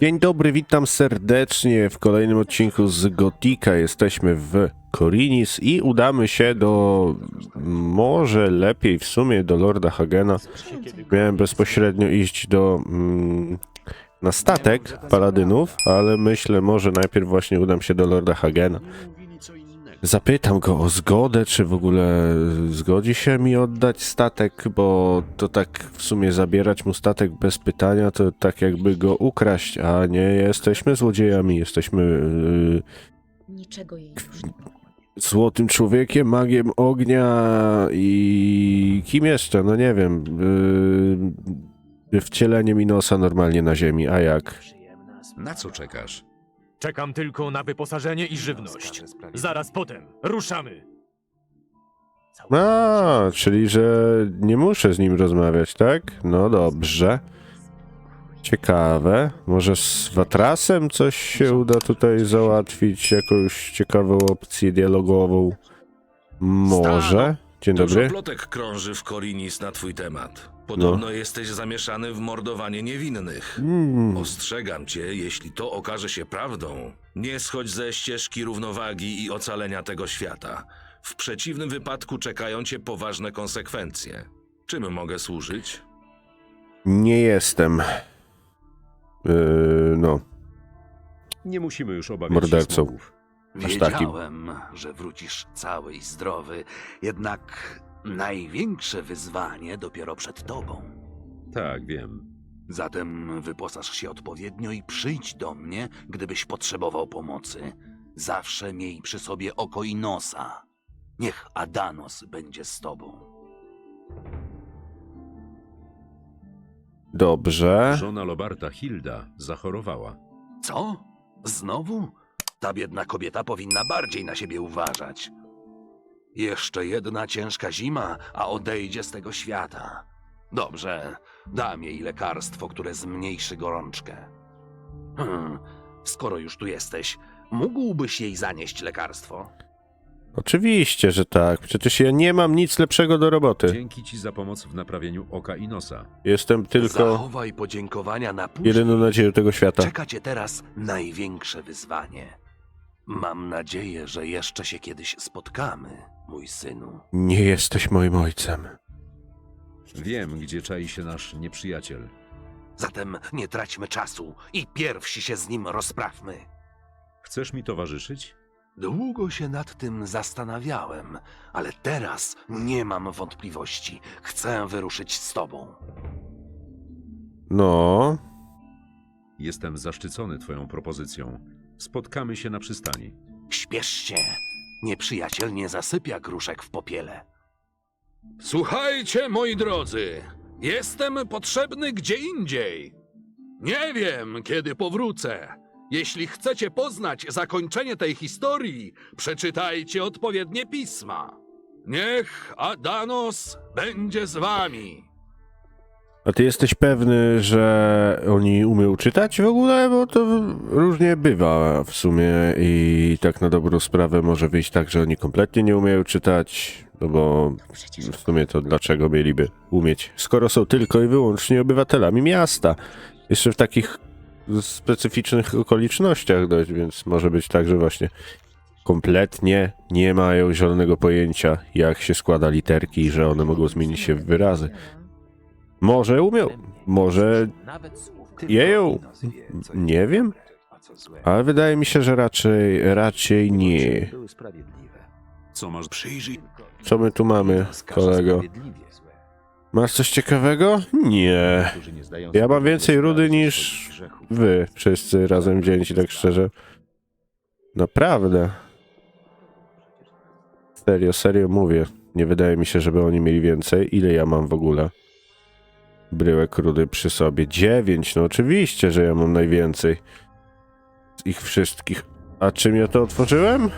Dzień dobry, witam serdecznie w kolejnym odcinku z Gotika. Jesteśmy w Korinis i udamy się do, może lepiej w sumie, do Lorda Hagena. Miałem bezpośrednio iść do, mm, na statek paladynów, ale myślę, może najpierw właśnie udam się do Lorda Hagena. Zapytam go o zgodę, czy w ogóle zgodzi się mi oddać statek, bo to tak w sumie zabierać mu statek bez pytania, to tak jakby go ukraść, a nie jesteśmy złodziejami, jesteśmy yy, Niczego jej już nie złotym człowiekiem, magiem ognia i kim jeszcze? No nie wiem. Yy, wcieleniem Inosa normalnie na ziemi, a jak? Na co czekasz? Czekam tylko na wyposażenie i żywność. Zaraz potem ruszamy. A, czyli że nie muszę z nim rozmawiać, tak? No dobrze. Ciekawe. Może z Watrasem coś się uda tutaj załatwić, jakąś ciekawą opcję dialogową. Może. Dzień Dużo dobry. plotek krąży w Korinis na twój temat. Podobno No. jesteś zamieszany w mordowanie niewinnych. Mm, Ostrzegam cię, jeśli to okaże się prawdą, nie schodź ze ścieżki równowagi i ocalenia tego świata. W przeciwnym wypadku czekają cię poważne konsekwencje. Czym mogę służyć? nie jestem. Yy, no. Nie musimy już obawiać Mordercą. się. Aż takim. Wiedziałem, że wrócisz cały i zdrowy, jednak największe wyzwanie dopiero przed tobą. Tak, wiem. Zatem wyposaż się odpowiednio i przyjdź do mnie, gdybyś potrzebował pomocy. Zawsze miej przy sobie oko i nosa. Niech Adanos będzie z tobą. Dobrze. Żona Lobarta, Hilda, zachorowała. Co? Znowu? Ta biedna kobieta powinna bardziej na siebie uważać. Jeszcze jedna ciężka zima, a odejdzie z tego świata. Dobrze, dam jej lekarstwo, które zmniejszy gorączkę. Hmm, skoro już tu jesteś, mógłbyś jej zanieść lekarstwo? Oczywiście, że tak. Przecież ja nie mam nic lepszego do roboty. Dzięki ci za pomoc w naprawieniu oka i nosa. Jestem tylko Zachowaj podziękowania na później. jedyną nadzieją tego świata. Czeka cię teraz największe wyzwanie. Mam nadzieję, że jeszcze się kiedyś spotkamy, mój synu. Nie jesteś moim ojcem. Wiem, gdzie czai się nasz nieprzyjaciel. Zatem nie traćmy czasu i pierwsi się z nim rozprawmy. Chcesz mi towarzyszyć? Długo się nad tym zastanawiałem, ale teraz nie mam wątpliwości. Chcę wyruszyć z tobą. No, Jestem zaszczycony twoją propozycją. Spotkamy się na przystani. Śpiesz się. Nieprzyjaciel nie zasypia gruszek w popiele. Słuchajcie, moi drodzy, jestem potrzebny gdzie indziej. Nie wiem, kiedy powrócę. Jeśli chcecie poznać zakończenie tej historii, przeczytajcie odpowiednie pisma. Niech Adanos będzie z wami. A ty jesteś pewny, że oni umieją czytać w ogóle? Bo to różnie bywa w sumie i tak na dobrą sprawę może wyjść tak, że oni kompletnie nie umieją czytać, no bo w sumie to dlaczego mieliby umieć, skoro są tylko i wyłącznie obywatelami miasta. Jeszcze w takich specyficznych okolicznościach dość, więc może być tak, że właśnie kompletnie nie mają zielonego pojęcia, jak się składa literki i że one mogą zmienić się w wyrazy. Może umiał, może jeją, nie wiem, ale wydaje mi się, że raczej, raczej nie. Co masz? Przyjrzyj Co my tu mamy, kolego? Masz coś ciekawego? Nie. Ja mam więcej rudy niż wy wszyscy razem wzięci, tak szczerze. Naprawdę. Serio, serio mówię. Nie wydaje mi się, żeby oni mieli więcej. Ile ja mam w ogóle? Bryłek rudy przy sobie. Dziewięć, no oczywiście, że ja mam najwięcej. Z ich wszystkich. A czym ja to otworzyłem?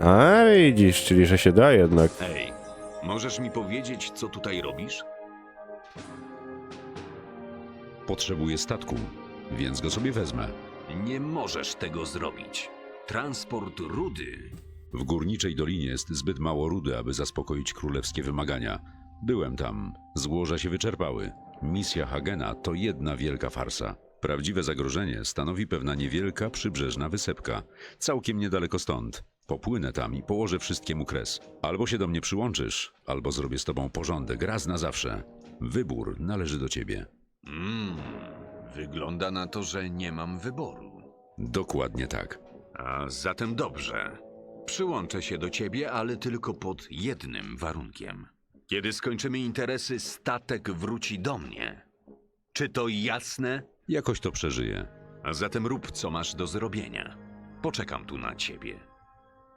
A widzisz, czyli że się da jednak. Hej, możesz mi powiedzieć, co tutaj robisz? Potrzebuję statku, więc go sobie wezmę. Nie możesz tego zrobić. Transport rudy. W górniczej dolinie jest zbyt mało rudy, aby zaspokoić królewskie wymagania. Byłem tam. Złoża się wyczerpały. Misja Hagena to jedna wielka farsa. Prawdziwe zagrożenie stanowi pewna niewielka przybrzeżna wysepka, całkiem niedaleko stąd. Popłynę tam i położę wszystkiemu kres. Albo się do mnie przyłączysz, albo zrobię z tobą porządek raz na zawsze. Wybór należy do ciebie. Mm, wygląda na to, że nie mam wyboru. Dokładnie tak. A zatem dobrze. Przyłączę się do ciebie, ale tylko pod jednym warunkiem. Kiedy skończymy interesy, statek wróci do mnie. Czy to jasne? Jakoś to przeżyję. A zatem rób, co masz do zrobienia. Poczekam tu na ciebie.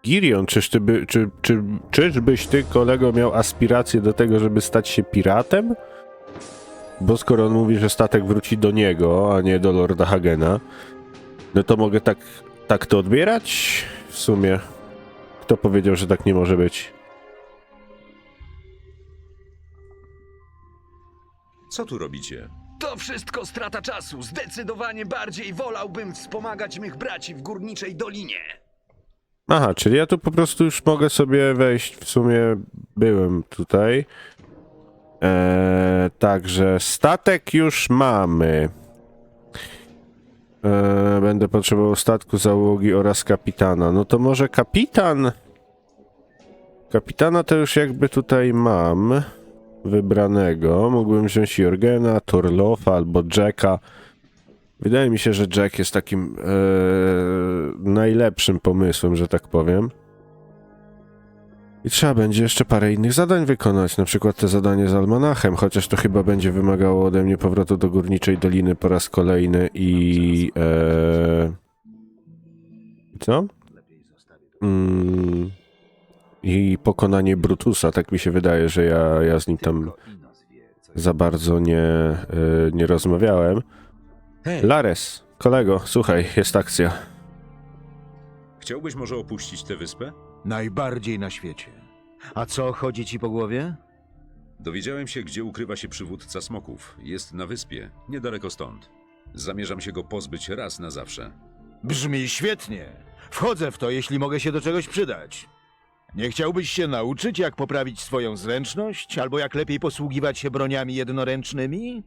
Girion, czyż ty by, czy, czy, czyżbyś ty, kolego, miał aspiracje do tego, żeby stać się piratem? Bo skoro on mówi, że statek wróci do niego, a nie do Lorda Hagena, no to mogę tak, tak to odbierać? W sumie, kto powiedział, że tak nie może być? Co tu robicie? To wszystko strata czasu. Zdecydowanie bardziej wolałbym wspomagać mych braci w górniczej dolinie. Aha, czyli ja tu po prostu już mogę sobie wejść. W sumie byłem tutaj. Eee, także statek już mamy. Eee, będę potrzebował statku załogi oraz kapitana. No to może kapitan? Kapitana to już jakby tutaj mam wybranego. Mógłbym wziąć Jorgena, Torlofa albo Jacka. Wydaje mi się, że Jack jest takim e, najlepszym pomysłem, że tak powiem. I trzeba będzie jeszcze parę innych zadań wykonać, na przykład te zadanie z Almanachem, chociaż to chyba będzie wymagało ode mnie powrotu do Górniczej Doliny po raz kolejny i... E, co? Mm, I pokonanie Brutusa, tak mi się wydaje, że ja, ja z nim tam za bardzo nie, e, nie rozmawiałem. Lares, kolego, słuchaj, jest akcja. Chciałbyś może opuścić tę wyspę? Najbardziej na świecie. A co chodzi ci po głowie? Dowiedziałem się, gdzie ukrywa się przywódca smoków. Jest na wyspie, niedaleko stąd. Zamierzam się go pozbyć raz na zawsze. Brzmi świetnie. Wchodzę w to, jeśli mogę się do czegoś przydać. Nie chciałbyś się nauczyć, jak poprawić swoją zręczność, albo jak lepiej posługiwać się broniami jednoręcznymi?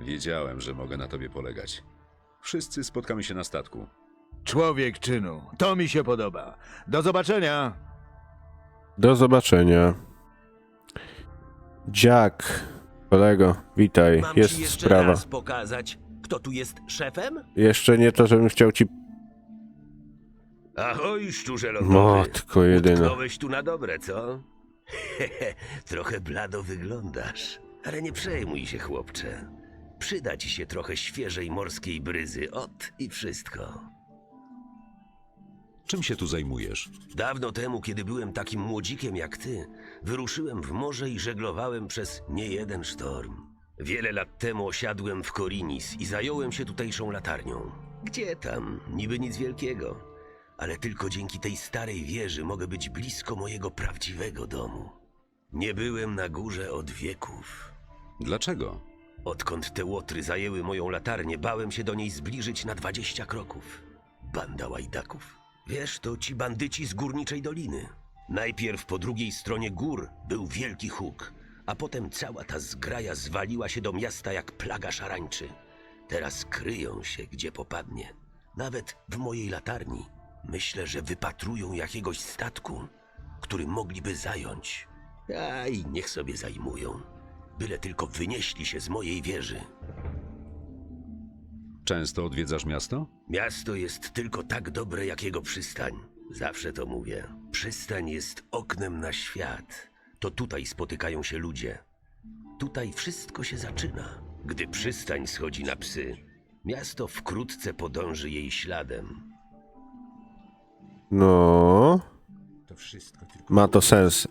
Wiedziałem, że mogę na tobie polegać. Wszyscy spotkamy się na statku. Człowiek czynu. To mi się podoba. Do zobaczenia. Do zobaczenia. Jack, kolego, witaj, Mam jest ci jeszcze sprawa. raz pokazać, kto tu jest szefem? Jeszcze nie to, żebym chciał ci... Ahoj, szczurze lądowy. Matko jedyna. Utknąłeś tu na dobre, co? trochę blado wyglądasz. Ale nie przejmuj się, chłopcze. Przyda ci się trochę świeżej morskiej bryzy. Ot i wszystko. Czym się tu zajmujesz? Dawno temu, kiedy byłem takim młodzikiem jak ty, wyruszyłem w morze i żeglowałem przez niejeden sztorm. Wiele lat temu osiadłem w Korinis i zająłem się tutejszą latarnią. Gdzie tam? Niby nic wielkiego. Ale tylko dzięki tej starej wieży mogę być blisko mojego prawdziwego domu. Nie byłem na górze od wieków. Dlaczego? Odkąd te łotry zajęły moją latarnię, bałem się do niej zbliżyć na dwadzieścia kroków. Banda łajdaków. Wiesz, to ci bandyci z górniczej doliny. Najpierw po drugiej stronie gór był wielki huk, a potem cała ta zgraja zwaliła się do miasta jak plaga szarańczy. Teraz kryją się, gdzie popadnie. Nawet w mojej latarni. Myślę, że wypatrują jakiegoś statku, który mogliby zająć. A i niech sobie zajmują. Byle tylko wynieśli się z mojej wieży. Często odwiedzasz miasto? Miasto jest tylko tak dobre, jak jego przystań. Zawsze to mówię. Przystań jest oknem na świat. To tutaj spotykają się ludzie. Tutaj wszystko się zaczyna. Gdy przystań schodzi na psy, miasto wkrótce podąży jej śladem. No... Ma to sens. E,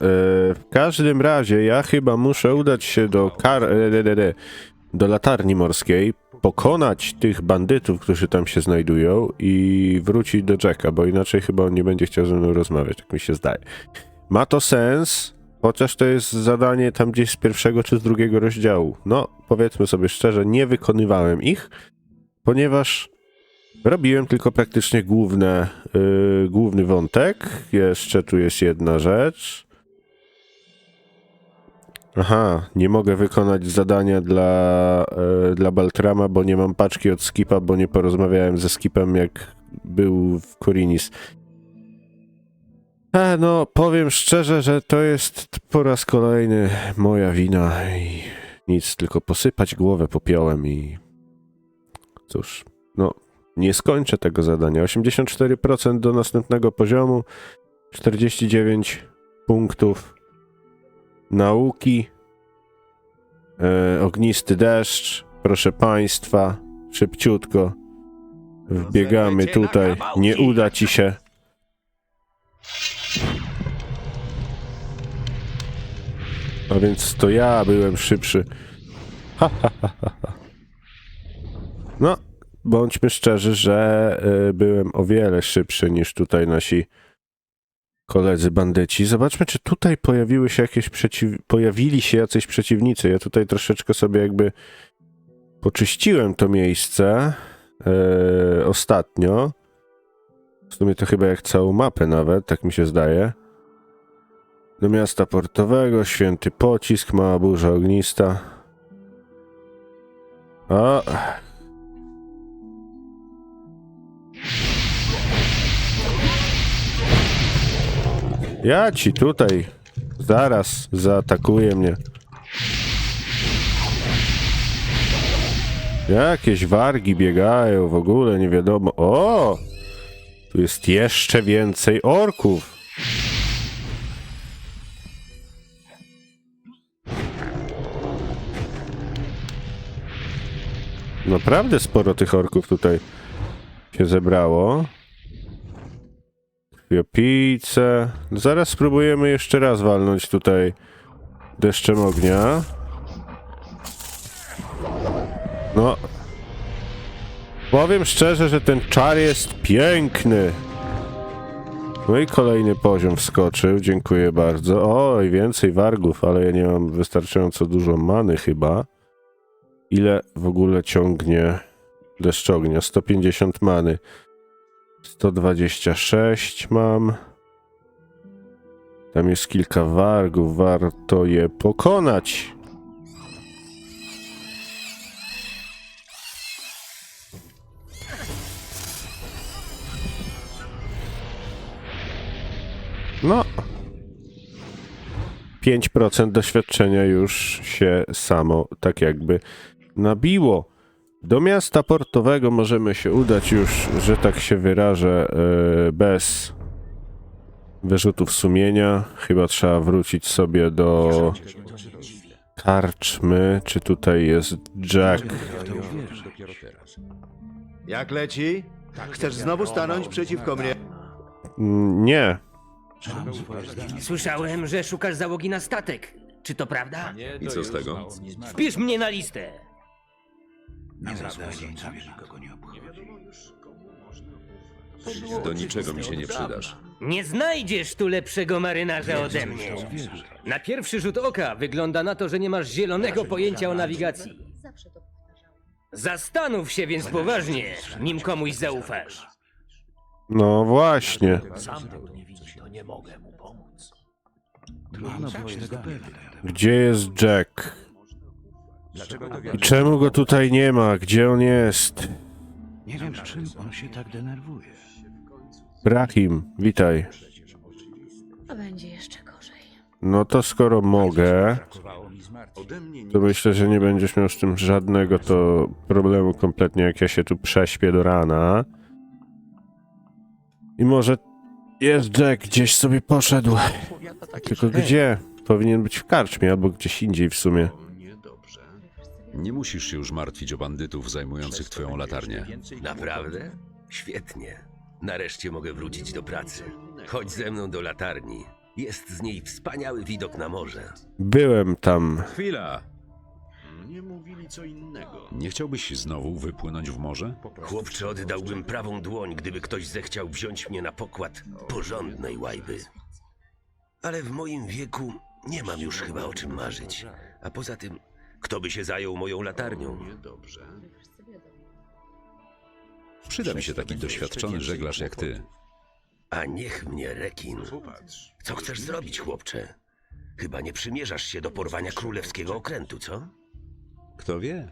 w każdym razie ja chyba muszę udać się do kar... e, de, de, de, do latarni morskiej, pokonać tych bandytów, którzy tam się znajdują i wrócić do Jacka, bo inaczej chyba on nie będzie chciał ze mną rozmawiać, tak mi się zdaje. Ma to sens, chociaż to jest zadanie tam gdzieś z pierwszego czy z drugiego rozdziału. No, powiedzmy sobie szczerze, nie wykonywałem ich, ponieważ robiłem tylko praktycznie główne, yy, główny wątek. Jeszcze tu jest jedna rzecz. Aha, nie mogę wykonać zadania dla, e, dla Baltrama, bo nie mam paczki od Skipa, bo nie porozmawiałem ze Skipem, jak był w Korinis. A, no, powiem szczerze, że to jest po raz kolejny moja wina i nic, tylko posypać głowę popiołem i cóż, no, nie skończę tego zadania. 84% do następnego poziomu, 49 punktów nauki, e, ognisty deszcz, proszę państwa, szybciutko wbiegamy tutaj, nie uda ci się. A więc to ja byłem szybszy. Ha, ha, ha, ha. No, bądźmy szczerzy, że y, byłem o wiele szybszy niż tutaj nasi koledzy bandyci. Zobaczmy, czy tutaj pojawiły się jakieś przeciw... pojawili się jacyś przeciwnicy. Ja tutaj troszeczkę sobie jakby poczyściłem to miejsce e, ostatnio. W sumie to chyba jak całą mapę nawet, tak mi się zdaje. Do miasta portowego, święty pocisk, mała burza ognista. O! Ja ci tutaj zaraz zaatakuje mnie. Jakieś wargi biegają, w ogóle nie wiadomo. O! Tu jest jeszcze więcej orków. Naprawdę sporo tych orków tutaj się zebrało. Krwiopijce. Zaraz spróbujemy jeszcze raz walnąć tutaj deszczem ognia. No. Powiem szczerze, że ten czar jest piękny. No i kolejny poziom wskoczył, dziękuję bardzo. Oj, więcej wargów, ale ja nie mam wystarczająco dużo many chyba. Ile w ogóle ciągnie deszczognia? 150 many. 126 mam. Tam jest kilka wargów, warto je pokonać. No. 5% doświadczenia już się samo tak jakby nabiło. Do miasta portowego możemy się udać już, że tak się wyrażę, e, bez wyrzutów sumienia. Chyba trzeba wrócić sobie do karczmy. Czy tutaj jest Jack? Jak leci? Chcesz znowu stanąć przeciwko mnie? Mm, Nie. Słyszałem, że szukasz załogi na statek. Czy to prawda? I co z tego? Wpisz mnie na listę. Do niczego mi się nie przydasz. Nie znajdziesz tu lepszego marynarza ode mnie. Na pierwszy rzut oka wygląda na to, że nie masz zielonego pojęcia o nawigacji. Zawsze to powtarzałam. Zastanów się więc poważnie, nim komuś zaufasz. No właśnie. Gdzie jest Jack? I czemu go tutaj nie ma? Gdzie on jest? Nie wiem, czym on się tak denerwuje. Brahim, witaj. A będzie jeszcze gorzej. No to skoro mogę, to myślę, że nie będziesz miał z tym żadnego to problemu kompletnie, jak ja się tu prześpię do rana. I może jest Jack, gdzieś sobie poszedł. Tylko gdzie? Powinien być w karczmie albo gdzieś indziej w sumie. Nie musisz się już martwić o bandytów zajmujących twoją latarnię. Naprawdę? Świetnie. Nareszcie mogę wrócić do pracy. Chodź ze mną do latarni. Jest z niej wspaniały widok na morze. Byłem tam. Chwila! Nie mówili co innego. Nie chciałbyś znowu wypłynąć w morze? Chłopcze, oddałbym prawą dłoń, gdyby ktoś zechciał wziąć mnie na pokład porządnej łajby. Ale w moim wieku nie mam już chyba o czym marzyć. A poza tym, kto by się zajął moją latarnią? Przyda mi się taki doświadczony żeglarz jak ty. A niech mnie rekin. Co chcesz zrobić, chłopcze? Chyba nie przymierzasz się do porwania królewskiego okrętu, co? Kto wie?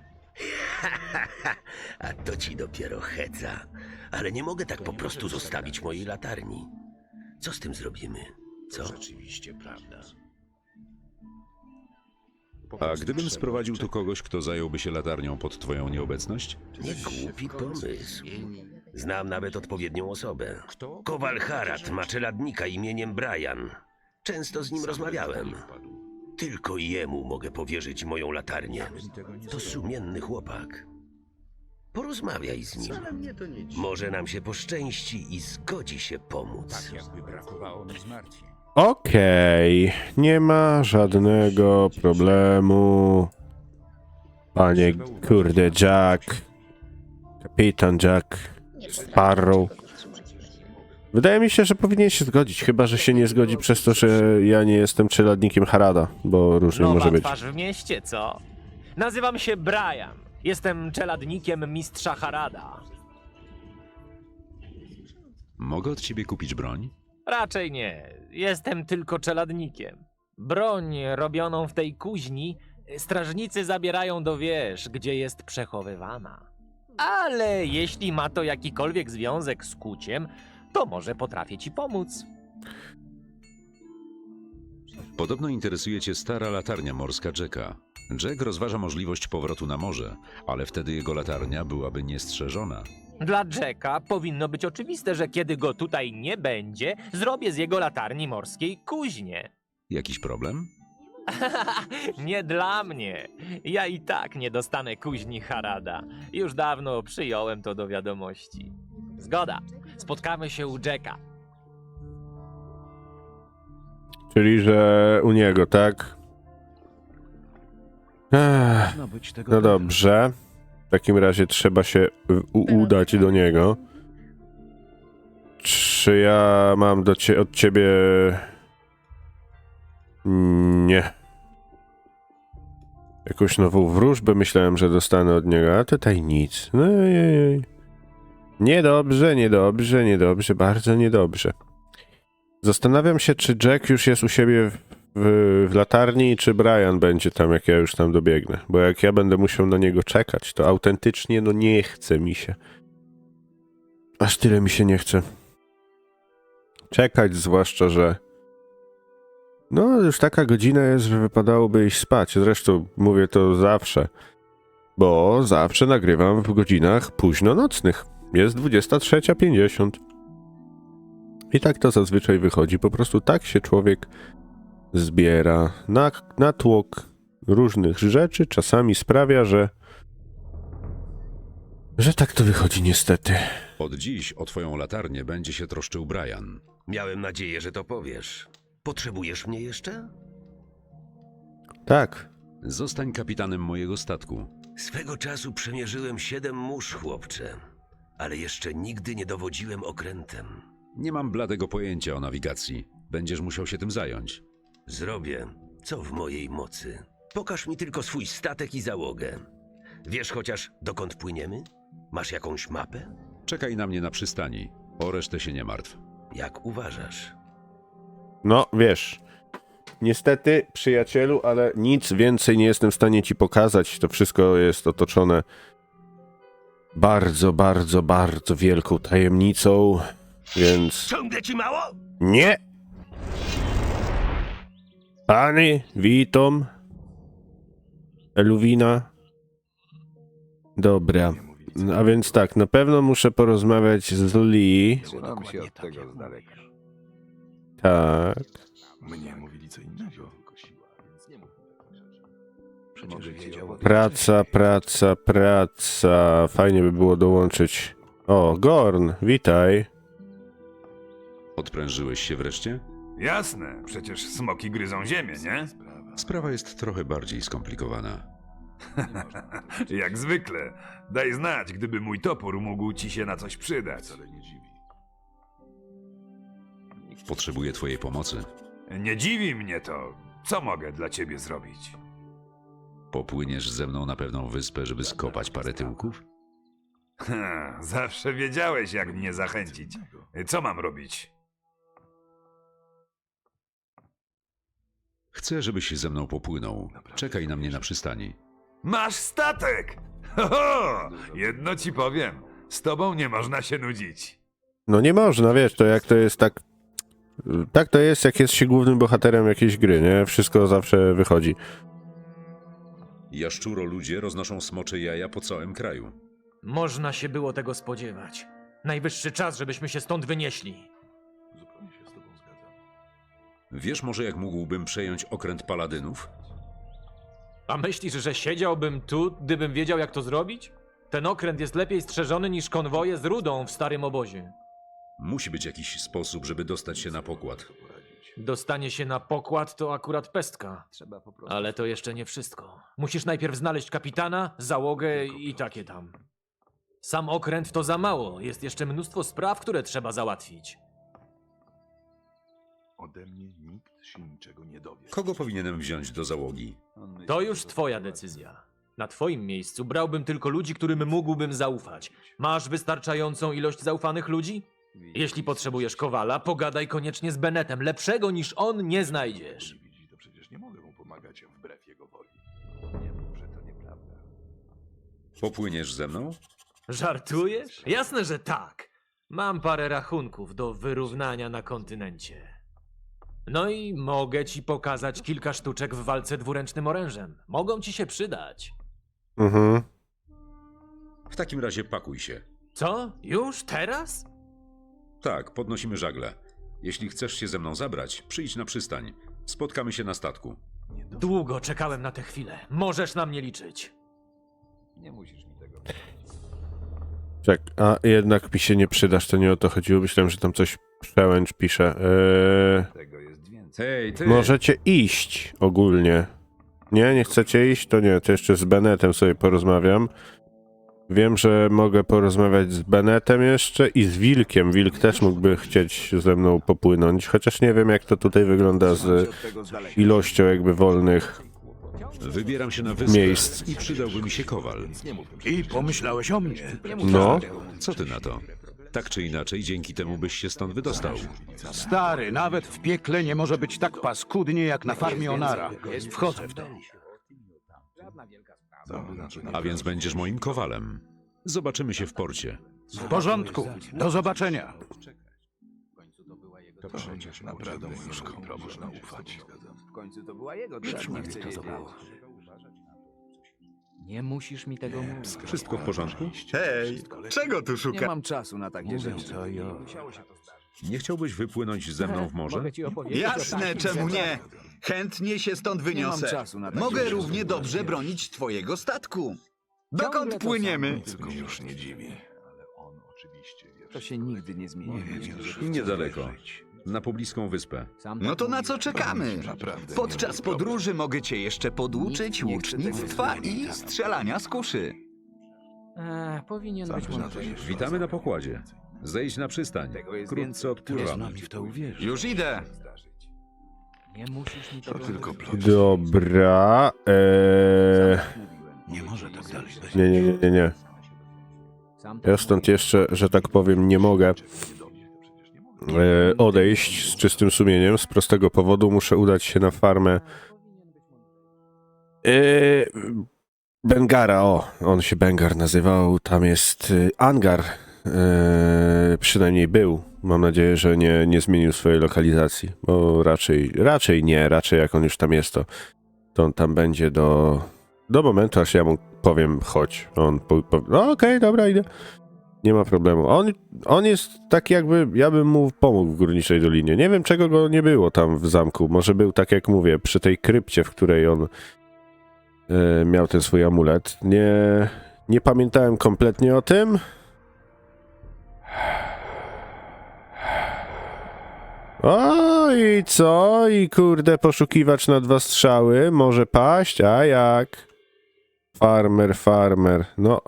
A to ci dopiero heca. Ale nie mogę tak po prostu zostawić mojej latarni. Co z tym zrobimy? Co? Rzeczywiście prawda. A gdybym sprowadził tu kogoś, kto zająłby się latarnią pod twoją nieobecność? Nie głupi pomysł. Znam nawet odpowiednią osobę. Kowal Harat ma czeladnika imieniem Brian. Często z nim rozmawiałem. Tylko jemu mogę powierzyć moją latarnię. To sumienny chłopak. Porozmawiaj z nim. Może nam się poszczęści i zgodzi się pomóc. Jakby brakowało mi zmartwień. Okej, nie ma żadnego problemu. Panie kurde Jack. Kapitan Jack. Sparrow. Wydaje mi się, że powinien się zgodzić, chyba że się nie zgodzi przez to, że ja nie jestem czeladnikiem Harada, bo różnie Nowa może być. twarz w mieście, co? Nazywam się Brian. Jestem czeladnikiem mistrza Harada. Mogę od ciebie kupić broń? Raczej nie. Jestem tylko czeladnikiem. Broń robioną w tej kuźni strażnicy zabierają do wież, gdzie jest przechowywana. Ale jeśli ma to jakikolwiek związek z kuciem, to może potrafię ci pomóc. Podobno interesuje cię stara latarnia morska Jacka. Jack rozważa możliwość powrotu na morze, ale wtedy jego latarnia byłaby niestrzeżona. Dla Jacka powinno być oczywiste, że kiedy go tutaj nie będzie, zrobię z jego latarni morskiej kuźnię. Jakiś problem? nie dla mnie. Ja i tak nie dostanę kuźni Harada. Już dawno przyjąłem to do wiadomości. Zgoda. Spotkamy się u Jacka. Czyli, że u niego, tak? Ech, No dobrze. W takim razie trzeba się udać do niego. Czy ja mam do cie- od ciebie... Nie. Jakąś nową wróżbę myślałem, że dostanę od niego, a tutaj nic. No ojej. Niedobrze, niedobrze, niedobrze, bardzo niedobrze. Zastanawiam się, czy Jack już jest u siebie w, w, w latarni, czy Brian będzie tam, jak ja już tam dobiegnę. Bo jak ja będę musiał na niego czekać, to autentycznie no nie chce mi się. Aż tyle mi się nie chce. Czekać, zwłaszcza, że no już taka godzina jest, że wypadałoby iść spać. Zresztą mówię to zawsze, bo zawsze nagrywam w godzinach późno nocnych. Jest 23.50. I tak to zazwyczaj wychodzi. Po prostu tak się człowiek zbiera. Na, natłok różnych rzeczy czasami sprawia, że. że tak to wychodzi niestety. Od dziś o twoją latarnię będzie się troszczył Brian. Miałem nadzieję, że to powiesz. Potrzebujesz mnie jeszcze? Tak. Zostań kapitanem mojego statku. Swego czasu przemierzyłem siedem mórz, chłopcze. Ale jeszcze nigdy nie dowodziłem okrętem. Nie mam bladego pojęcia o nawigacji. Będziesz musiał się tym zająć. Zrobię, co w mojej mocy. Pokaż mi tylko swój statek i załogę. Wiesz chociaż, dokąd płyniemy? Masz jakąś mapę? Czekaj na mnie na przystani. O resztę się nie martw. Jak uważasz? No, wiesz. Niestety, przyjacielu, ale nic więcej nie jestem w stanie ci pokazać. To wszystko jest otoczone bardzo, bardzo, bardzo wielką tajemnicą, więc. Ciągle ci mało? Nie! Pany, witam. Eluwina. Dobra. No, A więc tak, na pewno muszę porozmawiać z Lee. Znam się od tego z daleka. Tak. Mnie mówili co innego. Przecież wiedział o tym Praca, praca, praca. Fajnie by było dołączyć. O, Gorn, witaj. Odprężyłeś się wreszcie? Jasne, przecież smoki gryzą ziemię, nie? Sprawa jest trochę bardziej skomplikowana. Jak zwykle. Daj znać, gdyby mój topór mógł ci się na coś przydać. Potrzebuję twojej pomocy. Nie dziwi mnie to. Co mogę dla ciebie zrobić? Popłyniesz ze mną na pewną wyspę, żeby skopać parę tyłków? Ha, zawsze wiedziałeś, jak mnie zachęcić. Co mam robić? Chcę, żebyś ze mną popłynął. Czekaj na mnie na przystani. Masz statek! Ho, ho! Jedno ci powiem. Z tobą nie można się nudzić. No nie można, wiesz, to jak to jest tak... Tak to jest, jak jest się głównym bohaterem jakiejś gry, nie? Wszystko zawsze wychodzi. Jaszczuro ludzie roznoszą smocze jaja po całym kraju. Można się było tego spodziewać. Najwyższy czas, żebyśmy się stąd wynieśli. Wiesz może, jak mógłbym przejąć okręt paladynów? A myślisz, że siedziałbym tu, gdybym wiedział, jak to zrobić? Ten okręt jest lepiej strzeżony niż konwoje z rudą w starym obozie. Musi być jakiś sposób, żeby dostać się na pokład. Dostanie się na pokład to akurat pestka. Trzeba po prostu... Ale to jeszcze nie wszystko. Musisz najpierw znaleźć kapitana, załogę i takie tam. Sam okręt to za mało. Jest jeszcze mnóstwo spraw, które trzeba załatwić. Ode mnie nikt się niczego nie dowie. Kogo powinienem wziąć do załogi? To już twoja decyzja. Na twoim miejscu brałbym tylko ludzi, którym mógłbym zaufać. Masz wystarczającą ilość zaufanych ludzi? Jeśli potrzebujesz kowala, pogadaj koniecznie z Benetem. Lepszego niż on nie znajdziesz. Nie widzi, to przecież nie mogę mu pomagać wbrew jego woli. Nie mów, że to nieprawda. Popłyniesz ze mną? Żartujesz? Jasne, że tak. Mam parę rachunków do wyrównania na kontynencie. No i mogę ci pokazać kilka sztuczek w walce dwuręcznym orężem. Mogą ci się przydać. Mhm. W takim razie pakuj się. Co? Już? Teraz? Tak, podnosimy żagle. Jeśli chcesz się ze mną zabrać, przyjdź na przystań. Spotkamy się na statku. Długo czekałem na tę chwilę. Możesz na mnie liczyć. Nie musisz mi tego Czek, a jednak mi się nie przydasz, to nie o to chodziło. Myślałem, że tam coś przełęcz pisze. Eee. Hej, ty! możecie iść ogólnie. Nie, nie chcecie iść? To nie, to jeszcze z Benetem sobie porozmawiam. Wiem, że mogę porozmawiać z Benetem jeszcze i z Wilkiem. Wilk też mógłby chcieć ze mną popłynąć, chociaż nie wiem, jak to tutaj wygląda z ilością jakby wolnych Wybieram się na wyspę Miejsc. i przydałby mi się kowal. I pomyślałeś o mnie. No, Co ty na to? Tak czy inaczej, dzięki temu byś się stąd wydostał. Stary, nawet w piekle nie może być tak paskudnie jak na farmie Onara. Wchodzę w to. A więc będziesz moim kowalem. Zobaczymy się w porcie. W porządku. Do zobaczenia. To przecież naprawdę już komuś można ufać. W końcu to była jego nie wiedzieć. Nie musisz mi tego mówić. Wszystko w porządku? Hej, czego tu Nie mam czasu na takie rzeczy. Nie chciałbyś wypłynąć ze mną w morze? Jasne, czemu nie? Chętnie się stąd Nie mam wyniosę. czasu na takie Mogę rzeczy. równie dobrze bronić twojego statku. Dokąd płyniemy? Nic mnie już nie dziwi. Ale on oczywiście wie. To się nigdy nie zmieni. Nie wiem, Niedaleko. Na pobliską wyspę. No to na co czekamy? Naprawdę. Podczas podróży mogę cię jeszcze poduczyć łucznictwa i strzelania z kuszy. Eee, powinien być mądrzejszy. Witamy na pokładzie. Zejdź na przystań. Wkrótce odpływamy. w to uwierzy. Już idę. Nie musisz mi tego to tylko dobra. Eee, Nie może tak dalej być. nie, nie, nie, nie, nie. Ja stąd jeszcze, że tak powiem, nie mogę odejść z czystym sumieniem. Z prostego powodu muszę udać się na farmę e, Bengara. O, on się Bengar nazywał. Tam jest e, Angar. E, przynajmniej był. Mam nadzieję, że nie, nie zmienił swojej lokalizacji. Bo raczej, raczej nie. Raczej jak on już tam jest, to, to on tam będzie do, do momentu, aż ja mu powiem chodź. On po, po, no okej, dobra, idę. Nie ma problemu. On, on jest taki jakby, ja bym mu pomógł w Górniczej Dolinie. Nie wiem, czego go nie było tam w zamku. Może był, tak jak mówię, przy tej krypcie, w której on e, miał ten swój amulet. Nie, nie pamiętałem kompletnie o tym. O i co? I kurde, poszukiwacz na dwa strzały może paść, a jak? Farmer, farmer, no.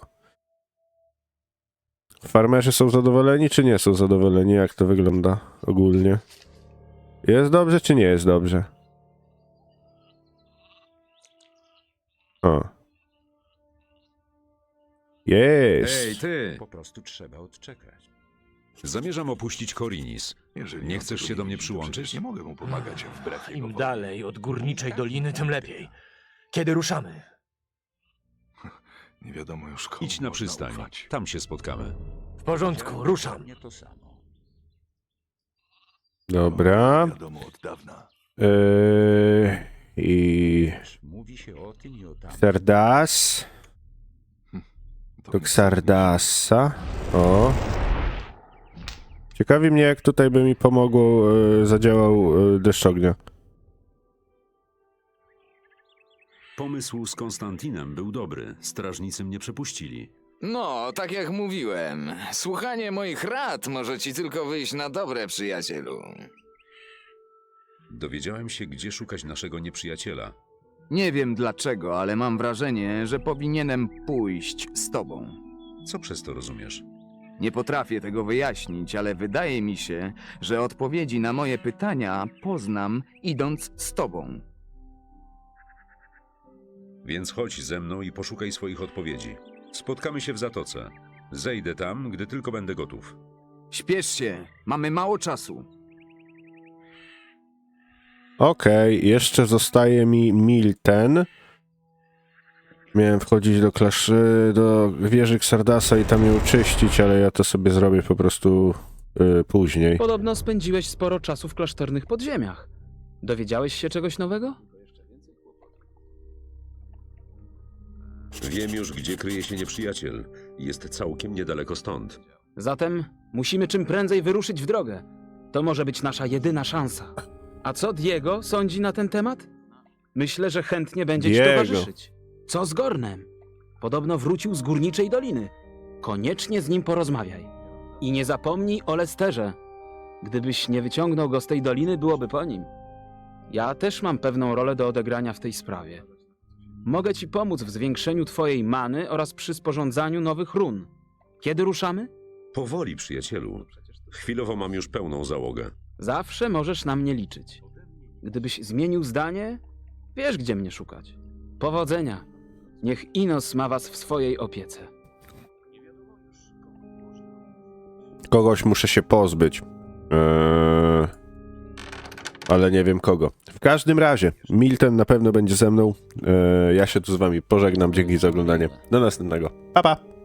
Farmerzy są zadowoleni, czy nie są zadowoleni? Jak to wygląda ogólnie? Jest dobrze, czy nie jest dobrze? O. Jest. Ej, ty! Po prostu trzeba odczekać. Zamierzam opuścić Korinis. Jeżeli Nie chcesz się do mnie przyłączyć? Nie mogę mu pomagać wbrew jego Im woli. dalej od górniczej doliny, tym lepiej. Kiedy ruszamy? Nie wiadomo już komu Idź na można przystań. ufać. Tam się spotkamy. W porządku, ruszam. Dobra. Wiadomo od dawna. Yy, I Mówi się o tym i o tam. Xardas. To Do nic Xardasa. O. Ciekawi mnie, jak tutaj by mi pomogło, e, zadziałał e, deszcz ognia. Pomysł z Konstantinem był dobry. Strażnicy mnie przepuścili. No, tak jak mówiłem, słuchanie moich rad może ci tylko wyjść na dobre, przyjacielu. Dowiedziałem się, gdzie szukać naszego nieprzyjaciela. Nie wiem dlaczego, ale mam wrażenie, że powinienem pójść z tobą. Co przez to rozumiesz? Nie potrafię tego wyjaśnić, ale wydaje mi się, że odpowiedzi na moje pytania poznam idąc z tobą. Więc chodź ze mną i poszukaj swoich odpowiedzi. Spotkamy się w zatoce. Zejdę tam, gdy tylko będę gotów. Śpiesz się, mamy mało czasu. Okej, jeszcze zostaje mi Milten. Miałem wchodzić do klaszy, do wieży Xardasa i tam ją czyścić, ale ja to sobie zrobię po prostu y, później. Podobno spędziłeś sporo czasu w klasztornych podziemiach. Dowiedziałeś się czegoś nowego? Wiem już, gdzie kryje się nieprzyjaciel. Jest całkiem niedaleko stąd. Zatem musimy czym prędzej wyruszyć w drogę. To może być nasza jedyna szansa. A co Diego sądzi na ten temat? Myślę, że chętnie będzie ci Diego. towarzyszyć. Co z Gornem? Podobno wrócił z górniczej doliny. Koniecznie z nim porozmawiaj. I nie zapomnij o Lesterze. Gdybyś nie wyciągnął go z tej doliny, byłoby po nim. Ja też mam pewną rolę do odegrania w tej sprawie. Mogę ci pomóc w zwiększeniu twojej many oraz przy sporządzaniu nowych run. Kiedy ruszamy? Powoli, przyjacielu. Chwilowo mam już pełną załogę. Zawsze możesz na mnie liczyć. Gdybyś zmienił zdanie, wiesz gdzie mnie szukać. Powodzenia. Niech Inos ma was w swojej opiece. Kogoś muszę się pozbyć. Eee, ale nie wiem kogo. W każdym razie, Milton na pewno będzie ze mną. Eee, ja się tu z wami pożegnam. Dzięki za oglądanie. Do następnego. Pa, pa!